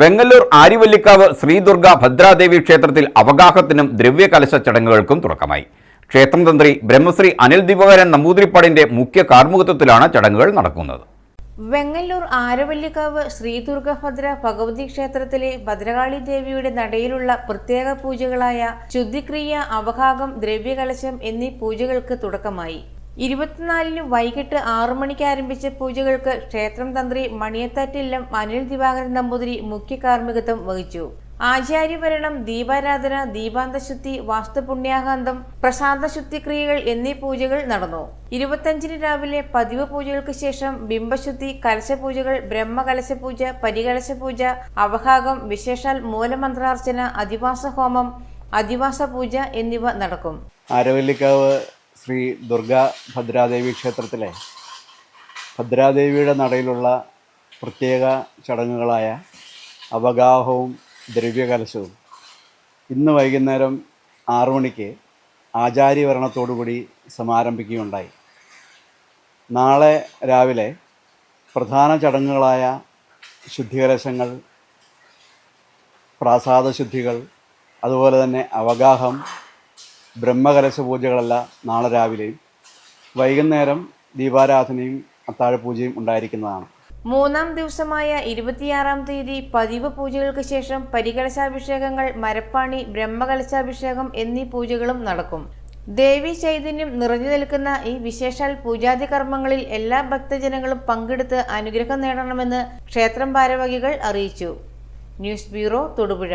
വെങ്ങല്ലൂർ ആര്യവല്ലിക്കാവ് ശ്രീദുർഗ ഭദ്രാദേവി ക്ഷേത്രത്തിൽ അവഗാഹത്തിനും ദ്രവ്യകലശ ചടങ്ങുകൾക്കും തുടക്കമായി. ക്ഷേത്രം തന്ത്രി ബ്രഹ്മശ്രീ അനിൽ ദിവാകരൻ നമ്പൂതിരിപ്പാടിന്റെ മുഖ്യ കാർമുകത്വത്തിലാണ് ചടങ്ങുകൾ നടക്കുന്നത്. വെങ്ങല്ലൂർ ആരവല്ലിക്കാവ് ശ്രീദുർഗഭദ്ര ഭഗവതി ക്ഷേത്രത്തിലെ ഭദ്രകാളി ദേവിയുടെ നടയിലുള്ള പ്രത്യേക പൂജകളായ ശുദ്ധിക്രിയ അവഭാഗം ദ്രവ്യകലശം എന്നീ പൂജകൾക്ക് തുടക്കമായി. ഇരുപത്തിനാലിന് വൈകിട്ട് ആറു മണിക്ക് ആരംഭിച്ച പൂജകൾക്ക് ക്ഷേത്രം തന്ത്രി മണിയത്താറ്റില്ലം അനിൽ ദിവാകരൻ നമ്പൂതിരി മുഖ്യ കാർമ്മികത്വം വഹിച്ചു. ആചാര്യഭരണം ദീപാരാധന ദീപാന്തശുദ്ധി വാസ്തുപുണ്യാകാന്തം പ്രസാദശുദ്ധിക്രിയകൾ എന്നീ പൂജകൾ നടന്നു. ഇരുപത്തഞ്ചിന് രാവിലെ പതിവ് പൂജകൾക്ക് ശേഷം ബിംബശുദ്ധി കലശപൂജകൾ ബ്രഹ്മകലശപൂജ പരികലശപൂജ പൂജ അവഭാഗം വിശേഷാൽ മൂലമന്ത്രാർച്ചന അധിവാസ ഹോമം അധിവാസ പൂജ എന്നിവ നടക്കും. ആരവല്ലിക്കാവ് ശ്രീ ദുർഗ ഭദ്രാദേവി ക്ഷേത്രത്തിലെ ഭദ്രാദേവിയുടെ നടയിലുള്ള പ്രത്യേക ചടങ്ങുകളായ അവഗാഹവും ദ്രവ്യകലശവും ഇന്ന് വൈകുന്നേരം ആറു മണിക്ക് ആചാര്യവരണത്തോടുകൂടി സമാരംഭിക്കുകയുണ്ടായി. നാളെ രാവിലെ പ്രധാന ചടങ്ങുകളായ ശുദ്ധികലശങ്ങൾ പ്രാസാദശുദ്ധികൾ അതുപോലെ തന്നെ അവഗാഹം ബ്രഹ്മകലശ പൂജകളല്ല നാളെ രാവിലെയും. വൈകുന്നേരം ദീപാരാധനയും അത്താഴപൂജയും ഉണ്ടായിരിക്കുന്നതാണ്. മൂന്നാം ദിവസമായ ഇരുപത്തിയാറാം തീയതി പതിവ് പൂജകൾക്ക് ശേഷം പരികലശാഭിഷേകങ്ങൾ മരപ്പാണി ബ്രഹ്മകലശാഭിഷേകം എന്നീ പൂജകളും നടക്കും. ദേവി ചൈതന്യം നിറഞ്ഞു നിൽക്കുന്ന ഈ വിശേഷാൽ പൂജാതി കർമ്മങ്ങളിൽ എല്ലാ ഭക്തജനങ്ങളും പങ്കെടുത്ത് അനുഗ്രഹം നേടണമെന്ന് ക്ഷേത്രം ഭാരവാഹികൾ അറിയിച്ചു. News bureau Thodupuzha.